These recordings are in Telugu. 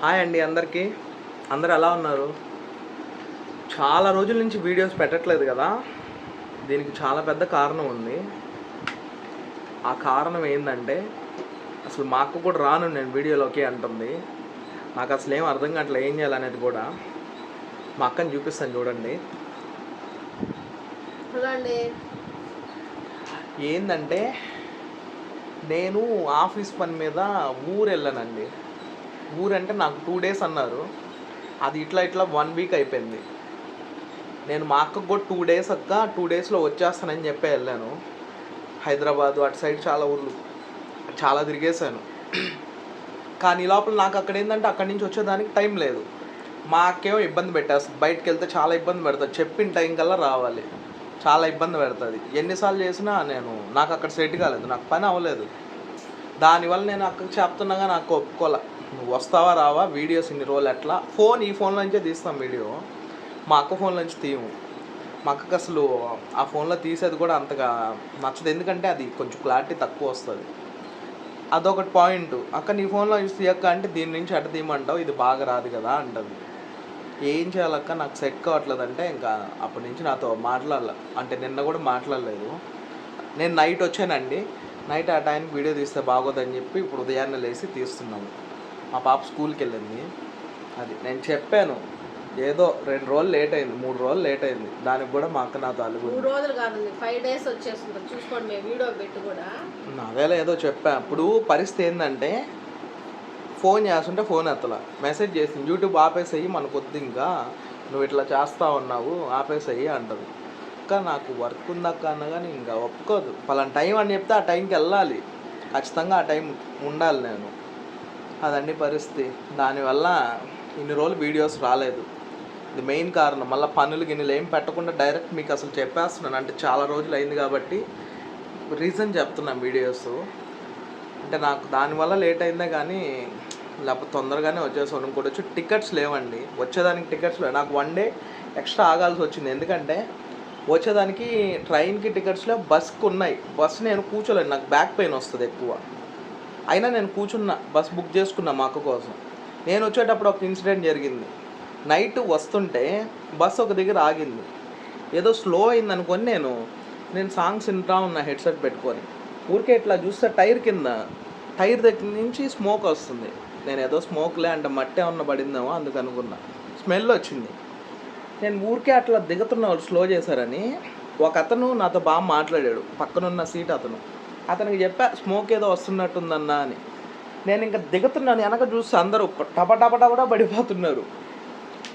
హాయ్ అండి అందరికీ. అందరు ఎలా ఉన్నారు? చాలా రోజుల నుంచి వీడియోస్ పెట్టట్లేదు కదా. దీనికి చాలా పెద్ద కారణం ఉంది. ఆ కారణం ఏంటంటే అసలు మా అక్క కూడా రాను నేను వీడియోలోకి అంటుంది. నాకు అసలు ఏం అర్థం కావట్లే ఏం చేయాలనేది కూడా. మా అక్కని చూపిస్తాను చూడండి. చూడండి ఏంటంటే నేను ఆఫీస్ పని మీద ఊరు వెళ్ళానండి ఊరంటే నాకు టూ డేస్ అన్నారు. అది ఇట్లా ఇట్లా వన్ వీక్ అయిపోయింది. నేను మా అక్కకు కూడా టూ డేస్ అక్క టూ డేస్లో వచ్చేస్తానని చెప్పి వెళ్ళాను. హైదరాబాదు అటు సైడ్ చాలా ఊర్లు చాలా తిరిగేశాను. కానీ లోపల నాకు అక్కడ ఏంటంటే అక్కడి నుంచి వచ్చేదానికి టైం లేదు. మా అక్కేమో ఇబ్బంది పెట్టేస్తుంది బయటకు వెళ్తే చాలా ఇబ్బంది పెడుతుంది చెప్పిన టైం కల్లా రావాలి. చాలా ఇబ్బంది పెడుతుంది. ఎన్నిసార్లు చేసినా నేను నాకు అక్కడ సెట్ కాలేదు నాకు పని అవ్వలేదు. దానివల్ల నేను అక్కడికి చెప్తున్నాగా నాకు ఒప్పుకోలే. నువ్వు వస్తావా రావా వీడియోస్ ఇన్ని రోజులు ఎట్లా? ఫోన్ ఈ ఫోన్ నుంచే తీస్తాం వీడియో. మా అక్క ఫోన్ నుంచి తీయము మా అక్కకి అసలు ఆ ఫోన్లో తీసేది కూడా అంతగా నచ్చదు. ఎందుకంటే అది కొంచెం క్లారిటీ తక్కువ వస్తుంది. అదొకటి పాయింట్. అక్క నీ ఫోన్లో నుంచి తీయక్క అంటే దీని నుంచి అట్ట తీయమంటావు? ఇది బాగా రాదు కదా అంటది. ఏం చేయాలక్క నాకు సెట్ కావట్లేదు అంటే ఇంకా అప్పటి నుంచి నాతో మాట్లాడాల. అంటే నిన్న కూడా మాట్లాడలేదు. నేను నైట్ వచ్చానండి. నైట్ ఆ టైంకి వీడియో తీస్తే బాగోదని చెప్పి ఇప్పుడు ఉదయాన్నే లేచి తీస్తున్నాను మా పాప స్కూల్కి వెళ్ళింది. అది నేను చెప్పాను ఏదో రెండు రోజులు లేట్ అయింది మూడు రోజులు లేట్ అయింది. దానికి కూడా మా అక్క నాతో అలుగు మూడు రోజులు కాదండి ఫైవ్ డేస్ వచ్చేస్తుంది. చూసుకోండి మేము వీడియో పెట్టి కూడా. అదేలా ఏదో చెప్పా. అప్పుడు పరిస్థితి ఏంటంటే ఫోన్ చేస్తుంటే ఫోన్ ఎత్తలా. మెసేజ్ చేసింది యూట్యూబ్ ఆపేసేయి మనకు వద్దు ఇంకా. నువ్వు ఇట్లా చేస్తా ఉన్నావు ఆపేసేయి అంటది. అక్క నాకు వర్క్ ఉందక్క అన్న కానీ ఇంకా ఒప్పుకోదు. పలానా టైం అని చెప్తే ఆ టైంకి వెళ్ళాలి. ఖచ్చితంగా ఆ టైం ఉండాలి నేను. అదండి పరిస్థితి. దానివల్ల ఇన్ని రోజులు వీడియోస్ రాలేదు. ఇది మెయిన్ కారణం. మళ్ళీ పనులు గిన్నెలు ఏం పెట్టకుండా డైరెక్ట్ మీకు అసలు చెప్పేస్తున్నాను. అంటే చాలా రోజులు అయింది కాబట్టి రీజన్ చెప్తున్నాను వీడియోస్. అంటే నాకు దానివల్ల లేట్ అయిందే కానీ లేకపోతే తొందరగానే వచ్చేసాను ఇంకోటి వచ్చి టికెట్స్ లేవండి. వచ్చేదానికి టికెట్స్ లేవు. నాకు వన్ డే ఎక్స్ట్రా ఆగాల్సి వచ్చింది. ఎందుకంటే వచ్చేదానికి ట్రైన్కి టికెట్స్ లేవు బస్కి ఉన్నాయి. బస్ నేను కూర్చోలేను. నాకు బ్యాక్ పెయిన్ వస్తుంది ఎక్కువ. అయినా నేను కూర్చున్నా బస్ బుక్ చేసుకున్నా మా అక్క కోసం. నేను వచ్చేటప్పుడు ఒక ఇన్సిడెంట్ జరిగింది. నైట్ వస్తుంటే బస్ ఒక దగ్గర ఆగింది. ఏదో స్లో అయింది అనుకొని నేను నేను సాంగ్స్ వింటా ఉన్నా హెడ్సెట్ పెట్టుకొని. ఊరికే ఇట్లా చూస్తే టైర్ కింద టైర్ దగ్గర నుంచి స్మోక్ వస్తుంది. నేను ఏదో స్మోక్లే అంటే మట్టి ఏమన్నా పడిందేమో అందుకు అనుకున్నా. స్మెల్ వచ్చింది. నేను ఊరికే అట్లా దిగుతున్న వాళ్ళు స్లో చేశారని ఒక అతను నాతో బాగా మాట్లాడాడు. పక్కనున్న సీట్ అతను. అతనికి చెప్పా స్మోక్ ఏదో వస్తున్నట్టుందన్నా అని. నేను ఇంకా దిగుతున్నాను వెనక చూస్తే అందరూ టప టప టప పడిపోతున్నారు.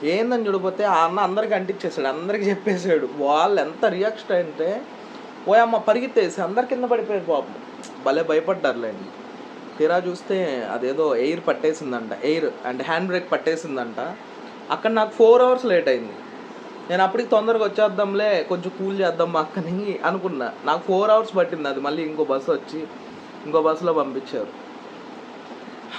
ఏందని చూడపోతే ఆ అన్న అందరికి అంటించేసాడు అందరికి చెప్పేశాడు వాళ్ళు ఎంత రియాక్షన్ అంటే ఓ అమ్మ పరిగెత్తేసి అందరి కింద పడిపోయారు పాపం. భలే భయపడ్డారులేండి తీరా చూస్తే అదేదో ఎయిర్ పట్టేసిందంట ఎయిర్ అండ్ హ్యాండ్ బ్రేక్ పట్టేసిందంట. అక్కడ నాకు ఫోర్ అవర్స్ లేట్ అయింది. నేను అప్పటికి తొందరగా వచ్చేద్దాంలే కొంచెం కూల్ చేద్దాం మా అక్కని అనుకున్నా. నాకు ఫోర్ అవర్స్ పట్టింది అది మళ్ళీ ఇంకో బస్సు వచ్చి ఇంకో బస్సులో పంపించారు.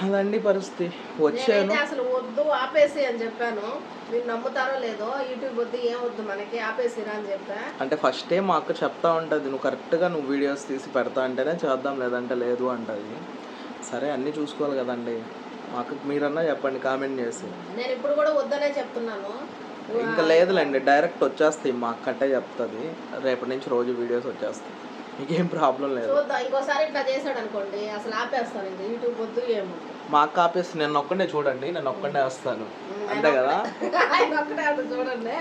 అదండి పరిస్థితి. వచ్చాను. అసలు వద్దు ఆపేసి అని చెప్పాను. మీరు నమ్ముతారో లేదో యూట్యూబ్ వద్దు ఏం వద్దు మనకి ఆపేసిరా అని చెప్పా. అంటే ఫస్ట్ టైం మా అక్క చెప్తా ఉంటుంది నువ్వు కరెక్ట్గా నువ్వు వీడియోస్ తీసి పెడతా అంటేనే చేద్దాం లేదంటే లేదు అంటది. సరే అన్నీ చూసుకోవాలి కదండి. మా అక్కకి మీరన్నా చెప్పండి కామెంట్ చేసి. నేను ఇప్పుడు కూడా వద్దనే చెప్తున్నాను. ఇంకా లేదులేండి డైరెక్ట్ వచ్చేస్తాయి మా అంటే చెప్తుంది. రేపటి నుంచి రోజు వీడియోస్ వచ్చేస్తాయి. మీకేం ప్రాబ్లం లేదు. ఇంకోసారి ఇట్లా చేశాడు అనుకోండి అసలు ఆపేస్తాను ఇంకా యూట్యూబ్ వద్దు ఏమొద్దు మా అక్క ఆపేసి నేను ఒక్కడే చూడండి నేను ఒక్కడే వస్తాను. అంతే కదా? చూడండి.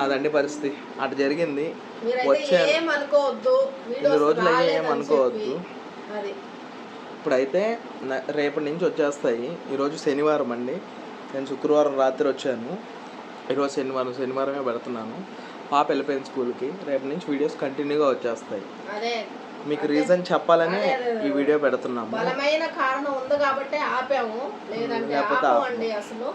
అదండి పరిస్థితి. అటు జరిగింది. అనుకోవద్దు ఇన్ని రోజులు అయ్యి ఏం రాలేదని అనుకోవద్దు చెప్పి. అది. ఇప్పుడైతే రేపటి నుంచి వచ్చేస్తాయి. ఈరోజు శనివారం అండి. నేను శుక్రవారం రాత్రి వచ్చాను. ఈరోజు శనివారం శనివారమే పెడుతున్నాను. పాప వెళ్ళిపోయింది స్కూల్కి. రేపటి నుంచి వీడియోస్ కంటిన్యూగా వచ్చేస్తాయి. మీకు రీజన్ చెప్పాలని. ఈ వీడియో పెడుతున్నాము. బలమైన కారణం ఉంది కాబట్టి ఆపాము. లేదంటే లేకపోతే ఆపమండి అసలు.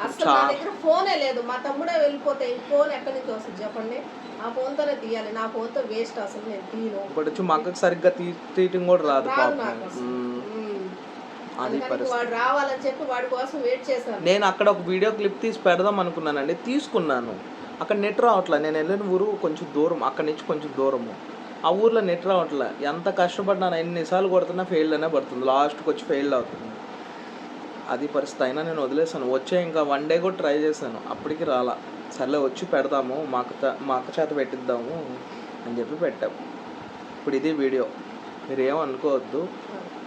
అసలు నా దగ్గర ఫోనే లేదు. మా తమ్ముడే వెళ్ళిపోతే ఈ ఫోన్ ఎక్కడి నుంచి వస్తుంది చెప్పండి? ఆ ఫోన్తోనే తీయాలి. నా ఫోన్తో వేస్ట్ అసలు నేను తీయను. ఇంకోటి వచ్చి మా అక్కకి సరిగ్గా తీ తీయటం కూడా రాదు రాదు పాపం. నాకు అసలు. మ్మ్. ఉమ్. అది అందుకని పరిస్థితి. వాడు రావాలని చెప్పి వాడి కోసం వెయిట్ చేశాను. నేను అక్కడ ఒక వీడియో క్లిప్ తీసి పెడదాం అనుకున్నానండి. తీసుకున్నాను. అక్కడ నెట్ రావట్లేదు నేను వెళ్ళిన ఊరు కొంచెం దూరం. అక్కడి నుంచి కొంచెం దూరము. ఆ ఊర్లో నెట్ రావట్లే. ఎంత కష్టపడ్డాను ఎన్నిసార్లు కొడుతున్నా ఫెయిల్ అనే పడుతుంది. లాస్ట్కి వచ్చి ఫెయిల్ అవుతుంది. అది పరిస్థితి. అయినా నేను వదిలేసాను వచ్చే ఇంకా వన్ డే కూడా ట్రై చేశాను. అప్పటికి రాలా. సర్లే వచ్చి పెడదాము. మా అక్క చే- మా అక్క చేత పెట్టిద్దాము అని చెప్పి పెట్టాం. ఇప్పుడు ఇది వీడియో మీరు ఏమనుకోవద్దు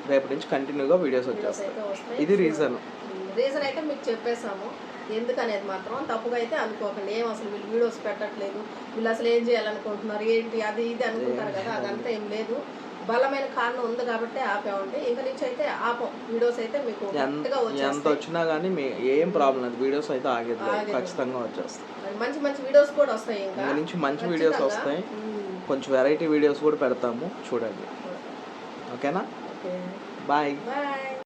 రేపటి నుంచి కంటిన్యూగా వీడియోస్ వచ్చేస్తాయి. ఇది రీజన్ రీజన్ అయితే మీకు చెప్పేశాము. ఎందుకనేది మాత్రం తప్పుగా అయితే అనుకోకండి. ఏం అసలు వీళ్ళు వీడియోస్ పెట్టట్లేదు. వీళ్ళు అసలు ఏం చేయాలనుకుంటున్నారు? ఏంటి? అది ఇది అనుకుంటారు కదా. అదంతా ఏం లేదు. బలమైన కారణం ఉంది కాబట్టి ఆపామండి. ఇంకా నుంచి అయితే ఆపం. వీడియోస్ అయితే మీకు ఎంత వచ్చినా కానీ మీ ఏం ప్రాబ్లం లేదు. వీడియోస్ అయితే ఆగేది. ఖచ్చితంగా వచ్చేస్తాయి. మంచి మంచి వీడియోస్ కూడా వస్తాయి ఇంకా. నుంచి మంచి వీడియోస్. వస్తాయి. కొంచెం వెరైటీ వీడియోస్ కూడా పెడతాము. చూడండి. ఓకేనా? ఓకే. బాయ్. బాయ్.